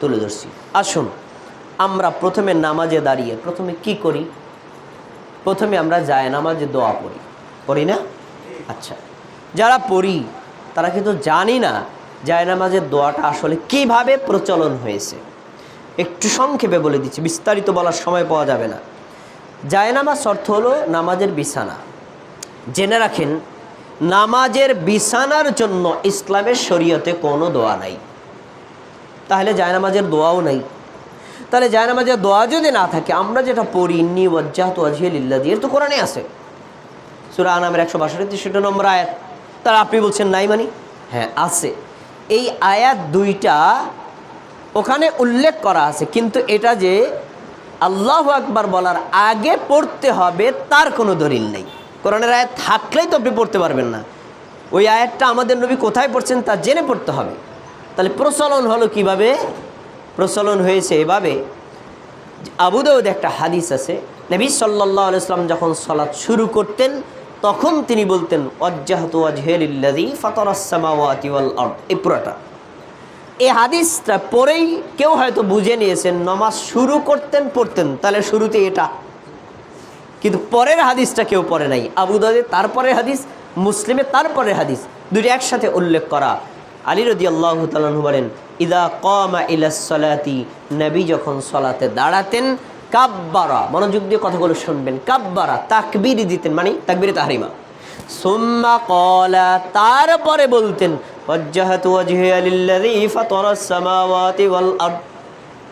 তুলে ধরছি। আসুন, আমরা প্রথমে নামাজে দাঁড়িয়ে প্রথমে কি করি? প্রথমে আমরা যায় নামাজে দোয়া পড়ি। পড়ি না? আচ্ছা। যারা পড়ি, তারা কিন্তু জানি না যায় নামাজের দোয়াটা আসলে কীভাবে প্রচলন হয়েছে। একটু সংক্ষেপে বলে দিচ্ছি, বিস্তারিত বলার সময় পাওয়া যাবে না। জায়নামাজ অর্থ হলো নামাজের বিছানা। জেনে রাখেন, নামাজের বিছানার জন্য ইসলামের শরীয়তে কোনো দোয়া নাই। তাহলে জায়নামাজের দোয়াও নাই। তাহলে জায়নামাজের দোয়া যদি না থাকে, আমরা যেটা পড়ি, ইন্নি ওয়াজ্জাহ তো আজিয়াল ইল্লা দিয়ে তো কোরআনে আছে। সুরা আনামের একশো বাষট্টি তেষট্টি নম্বর আয়াত। তার আপনি বলছেন, নাই মানি? হ্যাঁ আছে। এই আয়াত দুইটা ওখানে উল্লেখ করা আছে, কিন্তু এটা যে আল্লাহ আকবার বলার আগে পড়তে হবে, তার কোনো দলিল নেই। কোরআনের আয়াত থাকলেই তো আপনি পড়তে পারবেন না। ওই আয়াতটা আমাদের নবী কোথায় পড়ছেন তা জেনে পড়তে হবে। তাহলে প্রচলন হলো কীভাবে? প্রচলন হয়েছে এভাবে। আবুদাউদ একটা হাদিস আছে। নবী সাল্লাহ আলাইসলাম যখন সলাৎ শুরু করতেন, তখন তিনি বলতেন অজ্জাহত আজহেলিল্লাদি ফাতরাসমাওয়াতি ওয়াল আরদ। এই পুরাটা। এই হাদিসটা পরেই কেউ হয়তো বুঝে নিয়েছেন, নমাজ শুরু করতেন, পড়তেন। তাহলে শুরুতে এটা। কিন্তু পরের হাদিসটা কেউ পড়ে নাই। আবুদাউদের তারপরের হাদিস মুসলিমে তারপরের হাদিস দুটি একসাথে উল্লেখ করা। আলী রদি আল্লাহ তালু বলেন, ইদা কমা ইলাসলাতি নবী যখন সলাতে দাঁড়াতেন, কাব্বারা, মনোযোগ দিয়ে কথাগুলো শুনবেন, কাব্বারা, তাকবির দিতেন মানে তাকবিরে তাহারিমা। সুম্মা কলা তারপরে বলতেন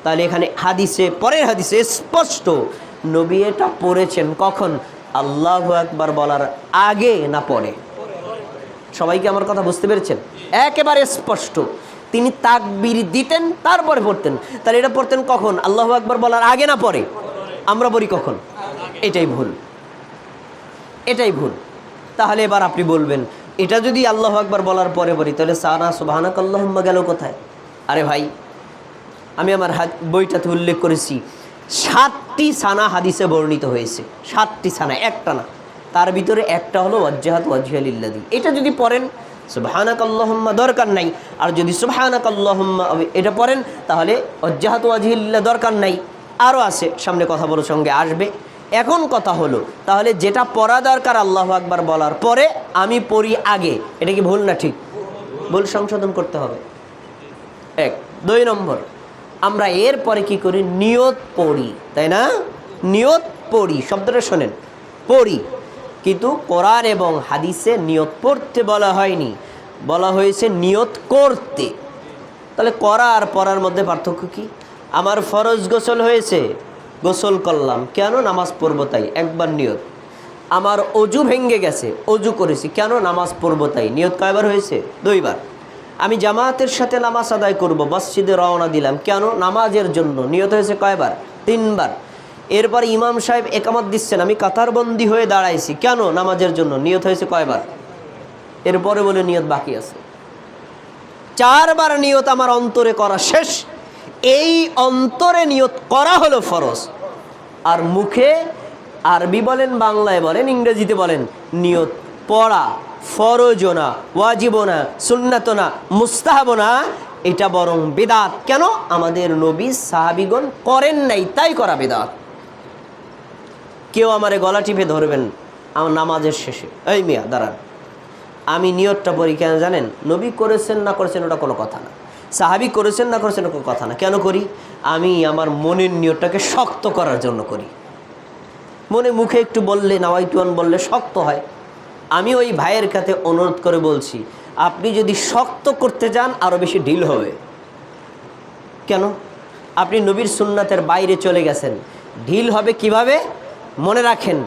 তাহলে এখানে হাদিসে, পরের হাদিসে স্পষ্ট, নবী এটা পড়েছেন কখন? আল্লাহ একবার বলার আগে না পরে? সবাইকে আমার কথা বুঝতে পেরেছেন? একেবারে স্পষ্ট। তিনি তাকবির দিতেন, তারপরে পড়তেন। তাহলে এটা পড়তেন কখন? আল্লাহ আকবার বলার আগে না পরে? আমরা বলি কখন? এটাই ভুল। এটাই ভুল। তাহলে এবার আপনি বলবেন, এটা যদি আল্লাহ আকবার বলার পরে পড়ি, তাহলে সানা সুবাহানাক আল্লাহম্মা গেল কোথায়? আরে ভাই, আমি আমার বইটাতে উল্লেখ করেছি, সাতটি সানা হাদিসে বর্ণিত হয়েছে। সাতটি সানা, একটা না। তার ভিতরে একটা হলো ওয়াজ্জাহাত ওয়াজহাল ইল্লাদি এটা যদি পড়েন সুবহানাক আল্লাহুম্মা দরকার নাই। আর যদি সুবহানাক আল্লাহুম্মা এটা পড়েন, তাহলে ওয়াজ্জাহাত ওয়াজহিল্লা দরকার নাই। আরও আছে, সামনে কথা বলার সঙ্গে আসবে। এখন কথা হলো, তাহলে যেটা পড়া দরকার আল্লাহ আকবার বলার পরে আমি পড়ি আগে। এটা কি ভুল না ঠিক? ভুল সংশোধন করতে হবে। এক। দুই নম্বর, আমরা এরপরে কি করি? নিয়ত পড়ি, তাই না? নিয়ত পড়ি, শব্দটা শোনেন। পড়ি। কিন্তু কোরআন এবং হাদিসে নিয়ত পড়তে বলা হয়নি। বলা হয়েছে নিয়ত করতে। তাহলে করা আর পড়ার মধ্যে পার্থক্য কি? আমার ফরজ গোসল হয়েছে, গোসল করলাম। কেন? নামাজ পড়ব তাই, একবার নিয়ত। আমার অজু ভেঙ্গে গেছে, অজু করেছি। কেন? নামাজ পড়ব তাই। নিয়ত কয়বার হয়েছে? দুইবার। আমি জামাতের সাথে নামাজ আদায় করব, মসজিদে রওনা দিলাম। কেন? নামাজের জন্য। নিয়ত হয়েছে কয়বার? তিনবার। এরপর ইমাম সাহেব একামত দিচ্ছেন, আমি কাতারবন্দি হয়ে দাঁড়াইছি। কেন? নামাজের জন্য। নিয়ত হয়েছে কয়বার? এরপরে বলে নিয়ত বাকি আছে। চারবার নিয়ত আমার অন্তরে করা শেষ। এই অন্তরে নিয়ত করা হলো ফরজ। আর মুখে আরবি বলেন, বাংলায় বলেন, ইংরেজিতে বলেন, নিয়ত পড়া ফরজও ওয়াজিবনা সুন্নাতনা না, সুন্নাত না মুস্তাহাবও না, এটা বরং বেদাত। কেন? আমাদের নবী সাহাবিগণ করেন নাই, তাই করা বেদাত। কেউ আমারে গলা টিপে ধরবেন আমার নামাজের শেষে। এই মিয়া, দাঁড়ান। আমি নিয়তটা পড়ি কেন জানেন? নবী করেছেন না করেছেন ওটা কোনো কথা না। সাহাবি করেছেন না করেছেন কোনো কথা না। কেন করি? আমি আমার মনের নিয়তটাকে শক্ত করার জন্য করি। মনে মুখে একটু বললে নাওয়াইটুয়ান বললে শক্ত হয়। আমি ওই ভাইয়ের কাছে অনুরোধ করে বলছি, আপনি যদি শক্ত করতে যান আরও বেশি ঢিল হবে। কেন? আপনি নবীর সুন্নাতের বাইরে চলে গেছেন। ঢিল হবে কীভাবে? মনে রাখেন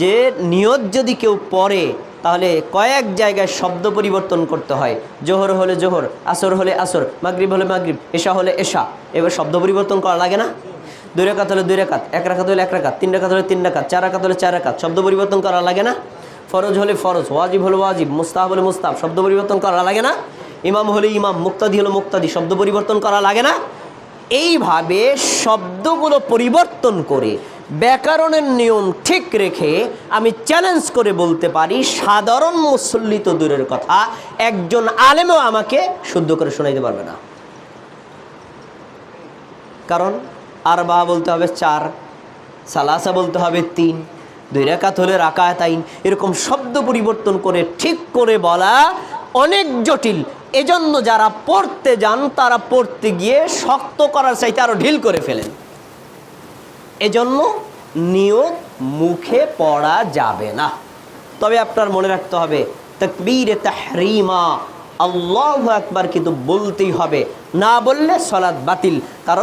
যে নিয়ত যদি কেউ পড়ে, তাহলে কয়েক জায়গায় শব্দ পরিবর্তন করতে হয়। জোহর হলে জোহর, আসর হলে আসর, মাগরিব হলে মাগরিব, এশা হলে এশা। এবার শব্দ পরিবর্তন করা লাগে না? দুই রেখাত হলে দুই রেখাত, এক রাখাত হলে এক রাখাত, তিন রেখাত হলে তিন রাখাত, চার রাখাত হলে চার রাখাত, শব্দ পরিবর্তন করা লাগে না? ফরজ হলে ফরজ, ওয়াজিব হলে ওয়াজিব মুস্তাহ হলে মুস্তাহ শব্দ পরিবর্তন করা লাগে না? ইমাম হলে ইমাম, মুক্তাদি হলে মুক্তাদি, শব্দ পরিবর্তন করা লাগে না? এইভাবে শব্দগুলো পরিবর্তন করে ব্যাকরণের নিয়ম ঠিক রেখে আমি চ্যালেঞ্জ করে বলতে পারি, সাধারণ মুসল্লি তো দূরের কথা, একজন আলেমও আমাকে শুদ্ধ করে শোনাইতে পারবে না। কারণ আরবা বলতে হবে চার, সালাসা বলতে হবে তিন, দুই রাকাত হলে রাকাত আইন, এরকম শব্দ পরিবর্তন করে ঠিক করে বলা অনেক জটিল। এজন্য যারা পড়তে যান, তারা পড়তে গিয়ে শক্ত করার চাইতে আরও ঢিল করে ফেলেন। এজন্য নিয়োগ মুখে পড়া যাবে না। তবে আপনার মনে রাখতে হবে, তকবীর তাহরিমা আল্লাহ একবার কিন্তু বলতেই হবে, না বললে সলাদ বাতিল। কারণ